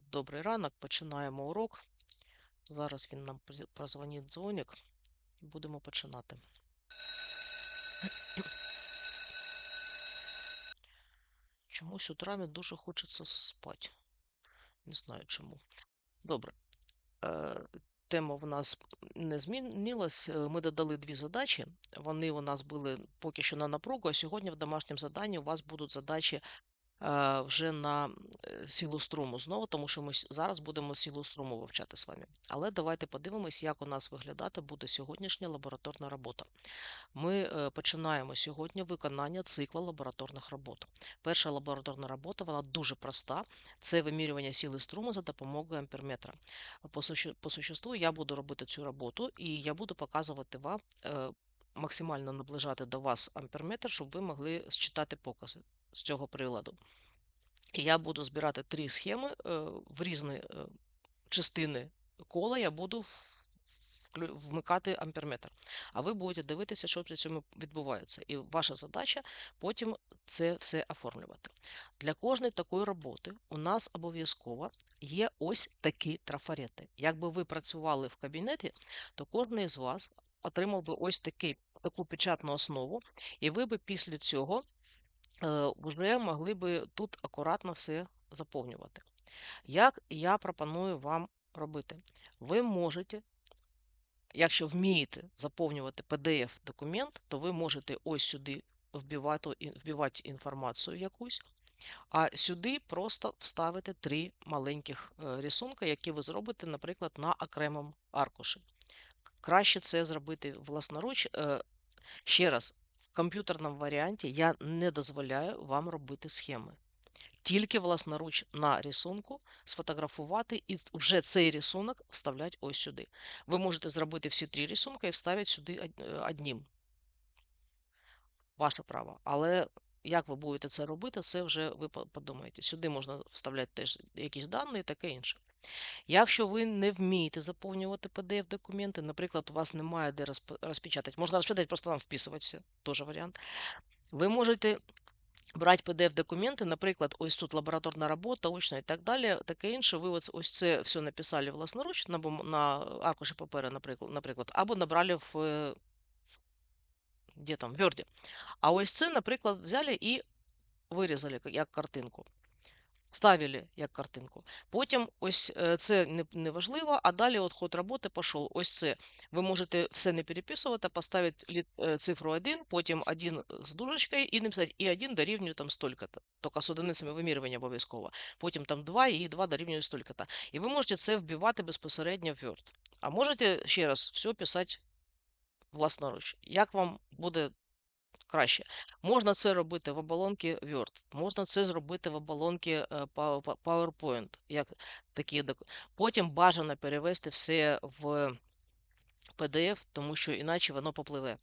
Добрий ранок, починаємо урок. Зараз він нам прозвонить дзвоник і будемо починати. Чомусь утрами дуже хочеться спати. Не знаю чому. Добре. Е, Тема в нас не змінилась. Е, Ми додали дві задачі. Вони у нас були поки що на напругу, а сьогодні в домашньому заданні у вас будуть задачі вже на е, силу струму знову, тому що ми зараз будемо силу струму вивчати з вами. Але давайте подивимось, як у нас виглядати буде сьогоднішня лабораторна робота. Ми е, починаємо сьогодні виконання цикла лабораторних робот. Перша лабораторна робота вона дуже проста. Це вимірювання сили струму за допомогою амперметра. По существу я буду робити цю роботу і я буду показувати вам. Максимально наближати до вас амперметр, щоб ви могли считати покази з цього приладу. І я буду збирати три схеми е, в різні е, частини кола. Я буду вмикати амперметр. А ви будете дивитися, що при цьому відбувається. І ваша задача потім це все оформлювати. Для кожної такої роботи у нас обов'язково є ось такі трафарети. Якби ви працювали в кабінеті, то кожен із вас отримав би ось такий, таку печатну основу, і ви би після цього е, вже могли би тут акуратно все заповнювати. Як я пропоную вам робити? Ви можете, якщо вмієте заповнювати PDF-документ, то ви можете ось сюди вбивати, вбивати інформацію якусь, а сюди просто вставити три маленьких е, рисунка, які ви зробите, наприклад, на окремому аркуші. Краще це зробити власноруч. Е, Ще раз, в комп'ютерному варіанті я не дозволяю вам робити схеми. Тільки власноруч на рисунку сфотографувати і вже цей рисунок вставляти ось сюди. Ви можете зробити всі три рисунки і вставити сюди одним. Ваше право. Але як ви будете це робити, це вже ви подумаєте. Сюди можна вставляти теж якісь дані і таке інше. Якщо ви не вмієте заповнювати PDF-документи, наприклад, у вас немає де розп- розпечатати, можна розпечатати, просто там вписувати все, теж варіант. Ви можете брати PDF-документи, наприклад, ось тут лабораторна робота, очна і так далі, таке інше. Ви ось це все написали власноруч на, на аркуші паперу, наприклад, наприклад, або набрали в, е, де там, в Word. А ось це, наприклад, взяли і вирізали як картинку. Вставили як картинку. Потім ось е, це не, важливо, а далі от ход роботи пішов. Ось це. Ви можете все не переписувати, поставити е, цифру 1, потім 1 з дужечкою і написати і 1 дорівнює там столько-то. Тільки з одиницями вимірювання обов'язково. Потім там 2 і 2 дорівнює столько-то. І ви можете це вбивати безпосередньо в Word. А можете ще раз все писати власноруч. Як вам буде краще. Можна це робити в оболонки Word, можна це зробити в оболонки е, Pow- Pow- PowerPoint. Як такі Потім бажано перевести все в PDF, тому що іначе воно попливе.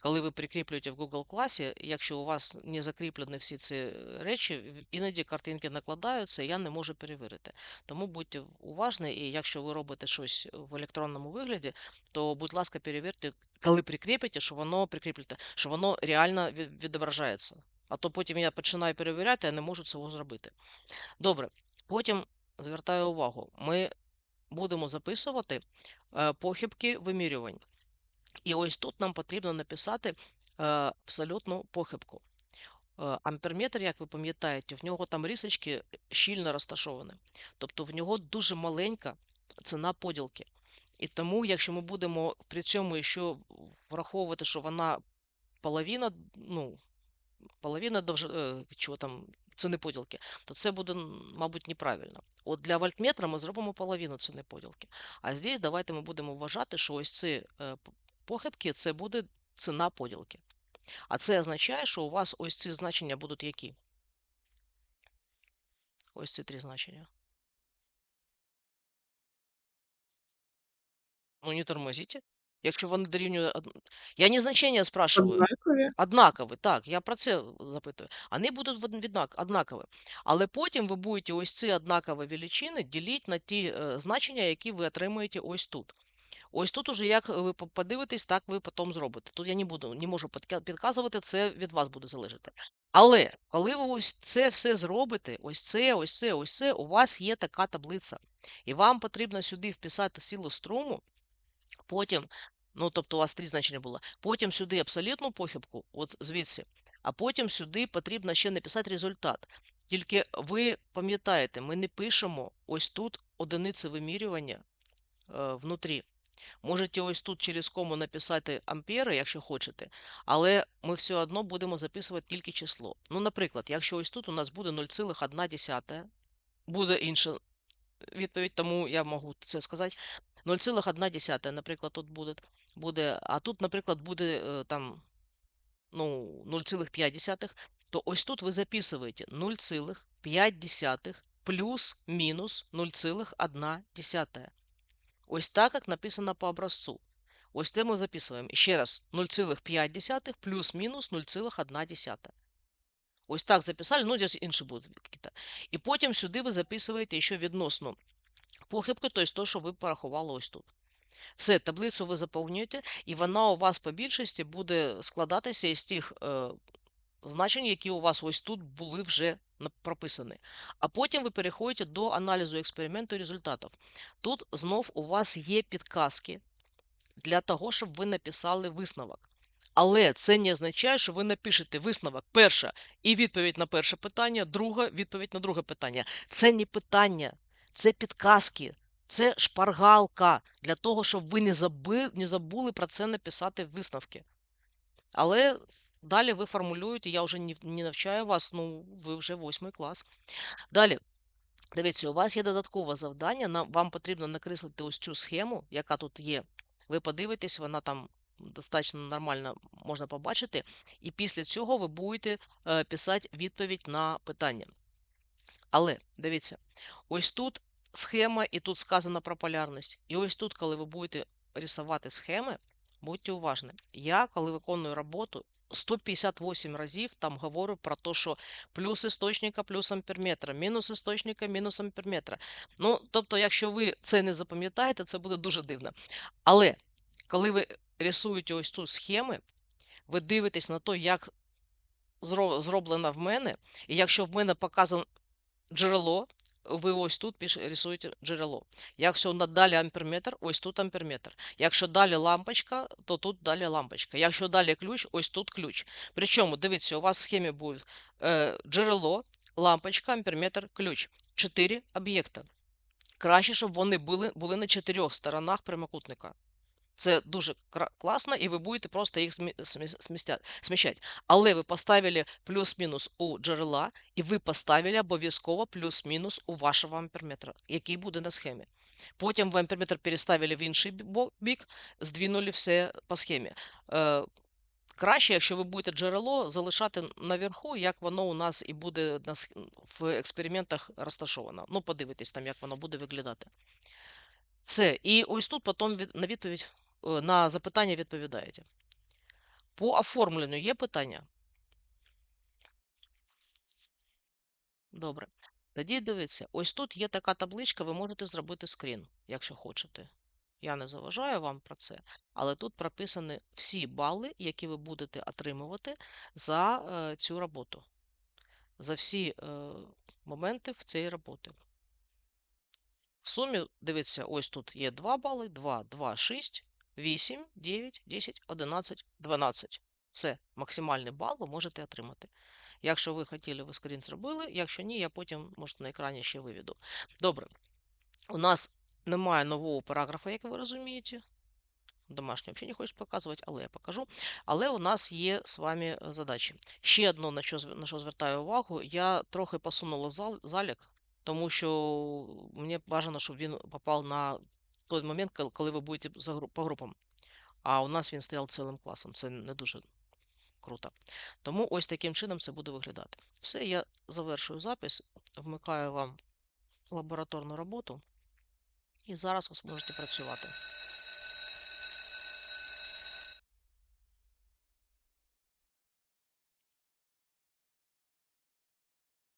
Коли ви прикріплюєте в Google класі, якщо у вас не закріплені всі ці е, речі, іноді картинки накладаються, і я не можу перевірити. Тому будьте уважні, і якщо ви робите щось в електронному вигляді, то, будь ласка, перевірте, коли прикріпите, що воно прикріплюєте, що воно реально відображається. А то потім я починаю перевіряти, а не можу цього зробити. Добре, потім звертаю увагу, ми будемо записувати е, похибки вимірювань. І ось тут нам потрібно написати е, абсолютну похибку. Е, Амперметр, як ви пам'ятаєте, в нього там рисочки щільно розташовані. Тобто в нього дуже маленька ціна поділки. І тому, якщо ми будемо при цьому ще враховувати, що вона половина, ну, половина довж... е, чого там, ціни поділки, то це буде, мабуть, неправильно. От для вольтметра ми зробимо половину ціни поділки. А здесь давайте ми будемо вважати, що ось ці похибки це буде ціна поділки. А це означає, що у вас ось ці значення будуть які? Ось ці три значення. Ну, не тормозите. Якщо вони дорівнюють... Я не значення спрашиваю. Однакові. Однакові, так, я про це запитую. Вони будуть однакові. Але потім ви будете ось ці однакові величини ділити на ті е, значення, які ви отримуєте ось тут. Ось тут уже як ви подивитесь, так ви потім зробите. Тут я не буду, не можу підказувати, це від вас буде залежати. Але коли ви ось це все зробите, ось це, ось це, ось це, у вас є така таблиця. І вам потрібно сюди вписати силу струму, потім, ну тобто у вас три значення було, потім сюди абсолютну похибку, от звідси, а потім сюди потрібно ще написати результат. Тільки ви пам'ятаєте, ми не пишемо ось тут одиниці вимірювання е, внутрі. Можете ось тут через кому написати ампери, якщо хочете, але ми все одно будемо записувати тільки число. Ну, наприклад, якщо ось тут у нас буде 0,1, буде інша відповідь, тому я можу це сказати. 0,1, наприклад, тут буде, буде, а тут, наприклад, буде е, там ну, 0,5, то ось тут ви записуєте 0,5 плюс-мінус 0,1. Ось так, як написано по образцу. Ось це ми записуємо. Ще раз, 0,5 плюс-мінус 0,1. Ось так записали, ну, здесь інші будуть. якісь. І потім сюди ви записуєте ще відносно похибки, тобто то, що ви порахували ось тут. Все, таблицю ви заповнюєте, і вона у вас по більшості буде складатися із тих е, значень, які у вас ось тут були вже прописані. А потім ви переходите до аналізу експерименту і результатів. Тут знов у вас є підказки для того, щоб ви написали висновок. Але це не означає, що ви напишете висновок перше і відповідь на перше питання, друге відповідь на друге питання. Це не питання, це підказки, це шпаргалка для того, щоб ви не забули про це написати висновки. Але далі ви формулюєте, я вже не, навчаю вас, ну ви вже восьмий клас. Далі. Дивіться, у вас є додаткове завдання. Нам вам потрібно накреслити ось цю схему, яка тут є. Ви подивитесь, вона там достатньо нормально можна побачити. І після цього ви будете е, писати відповідь на питання. Але дивіться, ось тут схема, і тут сказано про полярність. І ось тут, коли ви будете рисувати схеми, будьте уважні. Я, коли виконую роботу, 158 разів там говорю про те, що плюс істочника, плюс амперметра, мінус істочника, мінус амперметра. Ну, тобто, якщо ви це не запам'ятаєте, це буде дуже дивно. Але коли ви рисуєте ось тут схеми, ви дивитесь на те, як зро- зроблено в мене, і якщо в мене показано джерело, ви ось тут рисуєте джерело. Якщо далі амперметр, ось тут амперметр. Якщо далі лампочка, то тут далі лампочка. Якщо далі ключ, ось тут ключ. Причому, дивіться, у вас в схемі буде е, джерело, лампочка, амперметр, ключ. Чотири об'єкта. Краще, щоб вони були, були на чотирьох сторонах прямокутника. Це дуже класно, і ви будете просто їх сміщати. Але ви поставили плюс-мінус у джерела, і ви поставили обов'язково плюс-мінус у вашого амперметра, який буде на схемі. Потім ви амперметр переставили в інший бік, здвинули все по схемі. Е, краще, якщо ви будете джерело залишати наверху, як воно у нас і буде в експериментах розташовано. Ну, подивитесь там, як воно буде виглядати. Все. І ось тут потім на відповідь на запитання відповідаєте. По оформленню є питання? Добре. Тоді дивіться, ось тут є така табличка, ви можете зробити скрін, якщо хочете. Я не заважаю вам про це, але тут прописані всі бали, які ви будете отримувати за е, цю роботу, за всі е, моменти в цій роботі. В сумі, дивіться, ось тут є 2 бали, 2, 2, 6, 8, 9, 10, 11, 12. Все, максимальний бал ви можете отримати. Якщо ви хотіли, ви скрін зробили, якщо ні, я потім, може, на екрані ще виведу. Добре. У нас немає нового параграфа, як ви розумієте. Домашнє взагалі не хочеш показувати, але я покажу. Але у нас є з вами е, задачі. Ще одно, на що, на що звертаю увагу, я трохи посунула зал, залік, тому що мені бажано, щоб він попав на той момент, коли ви будете по групам. А у нас він стояв цілим класом. Це не дуже круто. Тому ось таким чином це буде виглядати. Все, я завершую запис, вмикаю вам лабораторну роботу, і зараз ви зможете працювати.